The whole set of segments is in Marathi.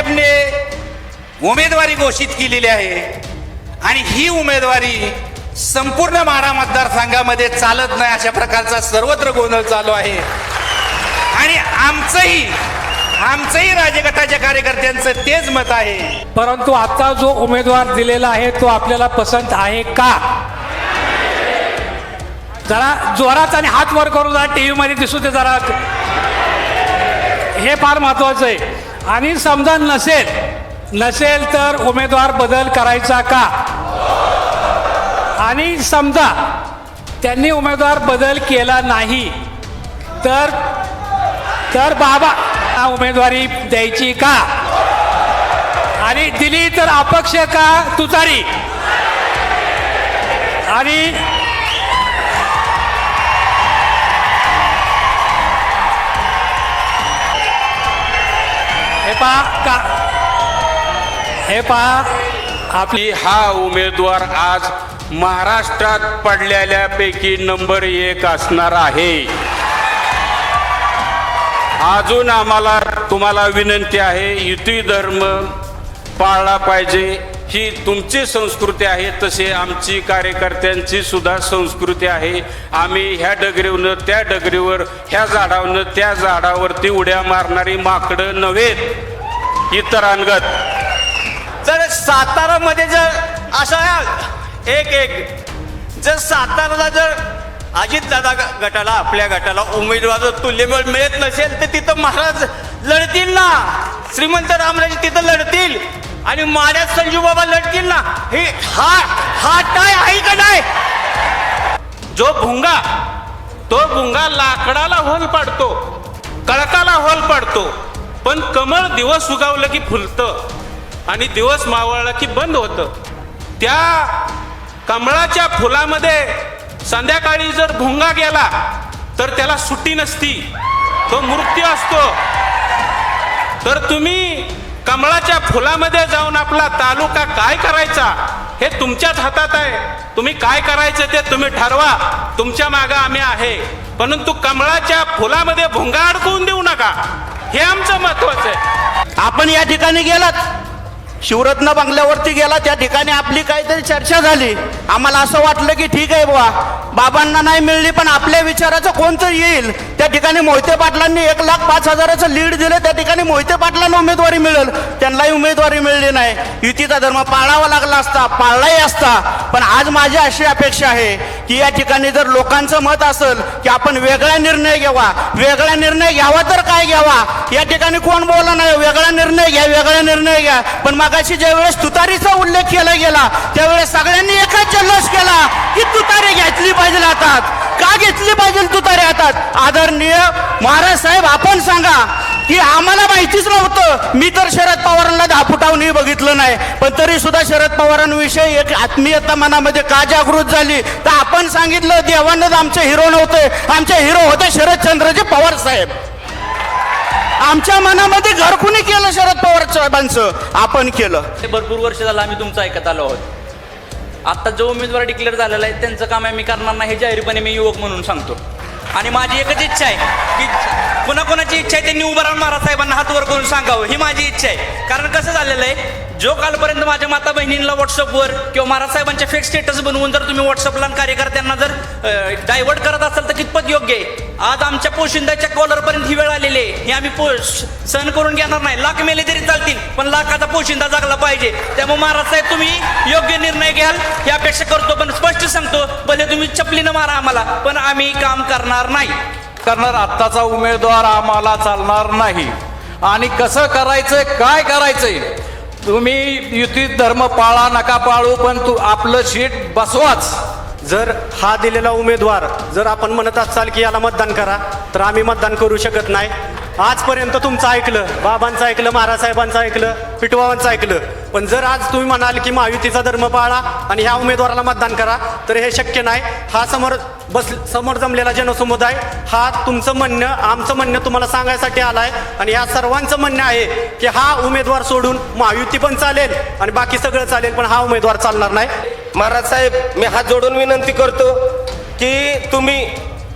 साहेबने उमेदवारी घोषित केलेली आहे आणि ही उमेदवारी संपूर्ण माढा मतदारसंघामध्ये चालत नाही अशा प्रकारचा सर्वत्र गोंधळ चालू आहे. आणि आमचंही आमचंही राजगटाच्या कार्यकर्त्यांचं तेच मत आहे. परंतु आता जो उमेदवार दिलेला आहे तो आपल्याला पसंत आहे का? जरा जोरात आणि हात वर करू जरा टीव्ही मध्ये दिसू दे जरा. हे फार महत्वाचं आहे. आणि समजा नसेल नसेल तर उमेदवार बदल करायचा का? आणि समजा त्यांनी उमेदवार बदल केला नाही तर तर बाबा उमेदवारी द्यायची का? आणि दिली तर अपक्ष का तुतारी? आणि हे पहा का हे पहा आपली हा उमेदवार आज महाराष्ट्रात पडलेल्यापैकी नंबर एक असणार आहे. अजून आम्हाला तुम्हाला विनंती आहे युती धर्म पाळला पाहिजे. ही तुमची संस्कृती आहे तसे आमची कार्यकर्त्यांची सुद्धा संस्कृती आहे. आम्ही ह्या डगरीवनं त्या डगरीवर ह्या झाडावनं त्या झाडावरती उड्या मारणारी माकडं नव्हेत. इतरांगत जर सातारामध्ये जर अशा एक एक जर साताराला जर अजितदादा ग- गटाला आपल्या गटाला उमेदवार तुल्यबळ मिळत नसेल तर तिथं महाराज लढतील ना. श्रीमंत रामराजे तिथं लढतील. आणि माड्यात संजू बाबा लटकील ना हे हा हा टाय आहे का नाही? जो भुंगा तो भुंगा लाकडाला होल पाडतो कळकाला होल पाडतो पण कमळ दिवस उगावलं की फुलतं आणि दिवस मावळला की बंद होतं. त्या कमळाच्या फुलामध्ये संध्याकाळी जर भुंगा गेला तर त्याला सुट्टी नसती. तो मृत्यू असतो. तर तुम्ही कमळाच्या फुलामध्ये जाऊन आपला तालुका काय करायचा हे तुमच्याच हातात आहे. तुम्ही काय करायचं ते तुम्ही ठरवा. तुमच्या मागं आम्ही आहे. परंतु कमळाच्या फुलामध्ये भुंगा अडकवून देऊ नका. हे आमचं महत्वाचं आहे. आपण या ठिकाणी गेलात. शिवरत्न बंगल्यावरती गेला त्या ठिकाणी आपली काहीतरी चर्चा झाली. आम्हाला असं वाटलं की ठीक आहे बुवा. बाबांना नाही मिळली पण आपल्या विचाराचं कोणतरी येईल. त्या ठिकाणी मोहिते पाटलांनी एक लाख पाच हजाराचं लीड दिलं त्या ठिकाणी मोहिते पाटलांना उमेदवारी मिळेल. त्यांनाही उमेदवारी मिळली नाही. युतीचा धर्म पाळावा लागला असता पाळलाही असता. पण आज माझी अशी अपेक्षा आहे की या ठिकाणी जर लोकांचं मत असेल की आपण वेगळा निर्णय घ्यावा वेगळा निर्णय घ्यावा तर काय घ्यावा? या ठिकाणी कोण बोला नाही वेगळा निर्णय घ्या वेगळा निर्णय घ्या. पण मागाशी ज्यावेळेस तुतारीचा उल्लेख केला गेला त्यावेळेस सगळ्यांनी एकच जल्लोष केला की तुतारी घेतली पाहिजे हातात. का घेतली पाहिजे तुतारी हातात? आदरणीय महाराज साहेब आपण सांगा. की आम्हाला माहितीच नव्हतं. मी तर शरद पवारांना दहा फुटावूनही बघितलं नाही. पण तरी सुद्धा शरद पवारांविषयी एक आत्मीयता मनामध्ये का जागृत झाली? तर आपण सांगितलं देवानंद आमचे हिरो नव्हते. आमचे हिरो होते शरदचंद्रजी पवार साहेब. आमच्या मनामध्ये घर कुणी केलं शरद पवार साहेबांचं? आपण केलं. ते भरपूर वर्ष झालं आम्ही तुमचं ऐकत आलो आहोत. आता जो उमेदवार डिक्लेअर झालेला आहे त्यांचं काम आहे मी करणार नाही. हे जाहीरपणे मी युवक म्हणून सांगतो. आणि माझी एकच इच्छा आहे की कोणाकोणाची इच्छा आहे त्यांनी उभं महाराज साहेबांना हात वर करून सांगावं. ही माझी इच्छा आहे. कारण कसं झालेलं आहे जो कालपर्यंत माझ्या माता बहिणींना व्हॉट्सअपवर किंवा महाराज साहेबांचे फेक स्टेटस बनवून जर तुम्ही व्हॉट्सअपला कार्यकर्त्यांना जर डायव्हर्ट करत असाल तर कितपत योग्य आहे? आज आमच्या पोशिंदाच्या कॉलरपर्यंत ही वेळ आलेली आहे. हे आम्ही पो सहन करून घेणार नाही. लाख मेले तरी चालतील पण लाखाचा पोशिंदा जगला पाहिजे. त्यामुळे महाराज साहेब तुम्ही योग्य निर्णय घ्याल. ही अपेक्षा करतो पण स्पष्ट सांगतो भले तुम्ही चपलीनं मारा आम्हाला पण आम्ही काम करणार नाही. राजकारणात आत्ताचा उमेदवार आम्हाला चालणार नाही. आणि कसं करायचंय काय करायचंय? तुम्ही युतीत धर्म पाळा नका पाळू पण तू आपलं शीट बसवाच. जर हा दिलेला उमेदवार जर आपण म्हणत असाल की याला मतदान करा तर आम्ही मतदान करू शकत नाही. आजपर्यंत तुमचं ऐकलं बाबांचं ऐकलं महाराजसाहेबांचं ऐकलं पिटवाबांचं ऐकलं. पण जर आज तुम्ही म्हणाल की महायुतीचा धर्म पाळा आणि ह्या उमेदवाराला मतदान करा तर हे शक्य नाही. हा समोर बस समोर जमलेला जनसमुदाय हा तुमचं म्हणणं आमचं म्हणणं तुम्हाला सांगायसाठी आलाय. आणि ह्या सर्वांचं म्हणणं आहे की हा उमेदवार सोडून महायुती पण चालेल आणि बाकी सगळं चालेल पण हा उमेदवार चालणार नाही. महाराज साहेब मी हात जोडून विनंती करतो की तुम्ही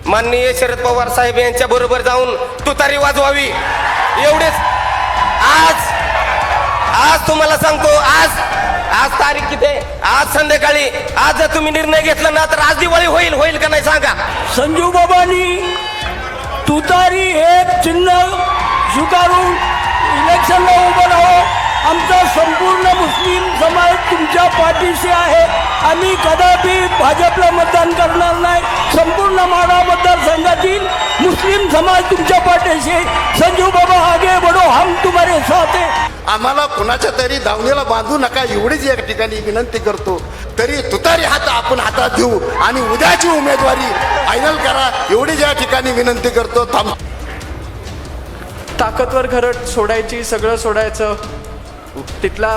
माननीय शरद पवार साहेब यांच्या बरोबर जाऊन तुतारी वाजवावी. एवढेच. आज आज तुम्हाला सांगतो आज आज तारीख किती आज संध्याकाळी आज जर तुम्ही निर्णय घेतला ना तर आज दिवाळी होईल होईल का नाही सांगा. संजू बाबांनी तुतारी हे चिन्ह स्वीकारून इलेक्शनला उभं राहो आमचा संपूर्ण मुस्लिम समाज तुमच्या पाठीशी आहे. आम्ही कदापि भाजपला मतदान करणार नाही. संपूर्ण माडा मतदारसंघातील मुस्लिम समाज तुमच्या पाठीशी संजू बाबा हम तुम्हारे साथ। आहे आम्हाला कुणाच्या तरी दावणीला बांधू नका एवढीच या ठिकाणी विनंती करतो. तरी तुतारी हात आपण हातात घेऊ आणि उद्याची उमेदवारी फायनल करा एवढीच या ठिकाणी विनंती करतो. थांब. ताकदवर घरट सोडायची सगळं सोडायचं. तिथला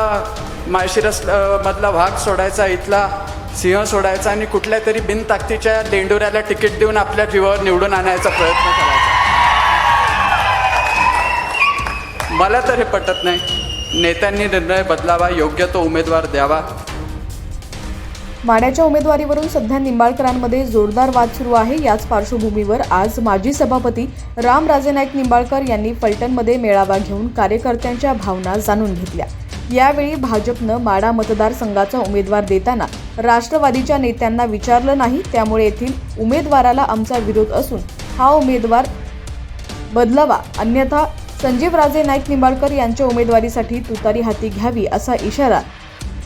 माळशिरस मधला भाग सोडायचा इथला सिंह सोडायचा आणि कुठल्या तरी बिनताकदीच्या लेंडोऱ्याला तिकीट देऊन आपल्या जीवावर निवडून आणायचा प्रयत्न करायचा. मला तर हे पटत नाही. नेत्यांनी निर्णय बदलावा योग्य तो उमेदवार द्यावा. माड्याच्या उमेदवारीवरून सध्या निंबाळकरांमध्ये जोरदार वाद सुरू आहे. याच पार्श्वभूमीवर आज माजी सभापती रामराजे नाईक निंबाळकर यांनी फलटणमध्ये मेळावा घेऊन कार्यकर्त्यांच्या भावना जाणून घेतल्या. यावेळी भाजपनं माडा मतदारसंघाचा उमेदवार देताना राष्ट्रवादीच्या नेत्यांना विचारलं नाही. त्यामुळे येथील उमेदवाराला आमचा विरोध असून हा उमेदवार बदलावा अन्यथा संजीव राजे नाईक निंबाळकर यांच्या उमेदवारीसाठी तुतारी हाती घ्यावी असा इशारा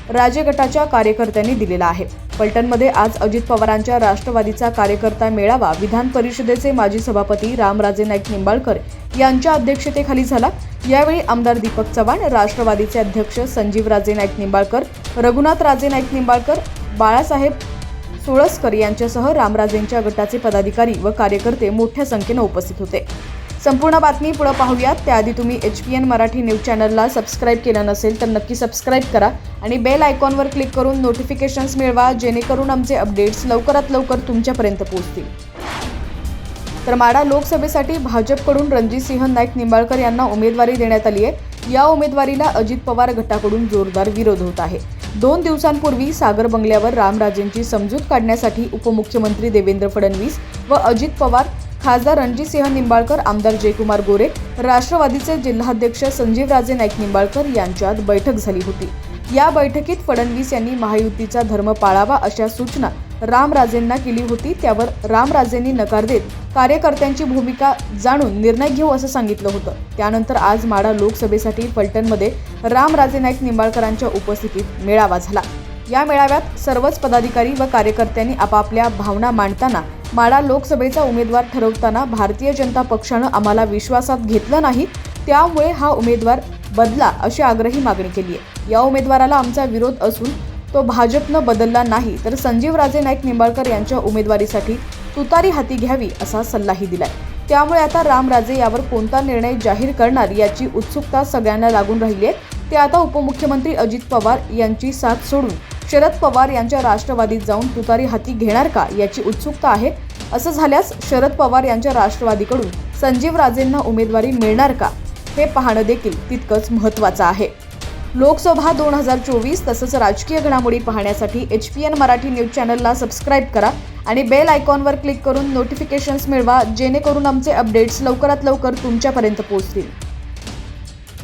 राजे गटाच्या कार्यकर्त्यांनी दिलेला आहे. पलटणमध्ये आज अजित पवारांच्या राष्ट्रवादीचा कार्यकर्ता मेळावा विधान परिषदेचे माजी सभापती रामराजे नाईक निंबाळकर यांच्या अध्यक्षतेखाली झाला. यावेळी आमदार दीपक चव्हाण राष्ट्रवादीचे अध्यक्ष संजीव राजे नाईक निंबाळकर रघुनाथ राजे नाईक निंबाळकर बाळासाहेब सोळसकर यांच्यासह रामराजेंच्या गटाचे पदाधिकारी व कार्यकर्ते मोठ्या संख्येनं उपस्थित होते. संपूर्ण बातमी पुढं पाहूयात. त्याआधी तुम्ही H P N Marathi news चॅनलला सबस्क्राईब केलं नसेल तर नक्की सबस्क्राईब करा आणि बेल आयकॉनवर क्लिक करून नोटिफिकेशन्स मिळवा जेणेकरून आमचे अपडेट्स लवकरात लवकर तुमच्यापर्यंत पोहोचतील. तर माडा लोकसभेसाठी भाजपकडून रणजितसिंह नाईक निंबाळकर यांना उमेदवारी देण्यात आली आहे. या उमेदवारीला अजित पवार गटाकडून जोरदार विरोध होत आहे. दोन दिवसांपूर्वी सागर बंगल्यावर रामराजेंची समजूत काढण्यासाठी उपमुख्यमंत्री देवेंद्र फडणवीस व अजित पवार खासदार रणजितसिंह निंबाळकर आमदार जयकुमार गोरे राष्ट्रवादीचे जिल्हाध्यक्ष संजीवराजे नाईक निंबाळकर यांच्यात बैठक झाली होती. या बैठकीत फडणवीस यांनी महायुतीचा धर्म पाळावा अशा सूचना रामराजेंना केली होती. त्यावर रामराजेंनी नकार देत कार्यकर्त्यांची भूमिका जाणून निर्णय घेऊ असं सांगितलं होतं. त्यानंतर आज माडा लोकसभेसाठी फलटणमध्ये रामराजे नाईक निंबाळकरांच्या उपस्थितीत मेळावा झाला. या मेळाव्यात सर्वच पदाधिकारी व कार्यकर्त्यांनी आपापल्या भावना मांडताना माडा लोकसभेचा उमेदवार ठरवताना भारतीय जनता पक्षानं आम्हाला विश्वासात घेतलं नाही त्यामुळे हा उमेदवार बदला अशी आग्रही मागणी केली आहे. या उमेदवाराला आमचा विरोध असून तो भाजपनं बदलला नाही तर संजीव राजे नाईक निंबाळकर यांच्या उमेदवारीसाठी तुतारी हाती घ्यावी असा सल्लाही दिलाय. त्यामुळे आता रामराजे यावर कोणता निर्णय जाहीर करणार याची उत्सुकता सगळ्यांना लागून राहिली आहे. ते आता उपमुख्यमंत्री अजित पवार यांची साथ सोडून शरद पवार यांच्या राष्ट्रवादीत जाऊन तुतारी हाती घेणार का याची उत्सुकता आहे? असं झाल्यास शरद पवार यांच्या राष्ट्रवादीकडून संजीव राजेंना उमेदवारी मिळणार का? हे पाहणं देखील तितकंच महत्त्वाचं आहे. लोकसभा दोन हजार चोवीस तसंच राजकीय घडामोडी पाहण्यासाठी H P N Marathi news चॅनलला सबस्क्राईब करा आणि बेल आयकॉनवर क्लिक करून नोटिफिकेशन्स मिळवा जेणेकरून आमचे अपडेट्स लवकरात लवकर तुमच्यापर्यंत पोहोचतील.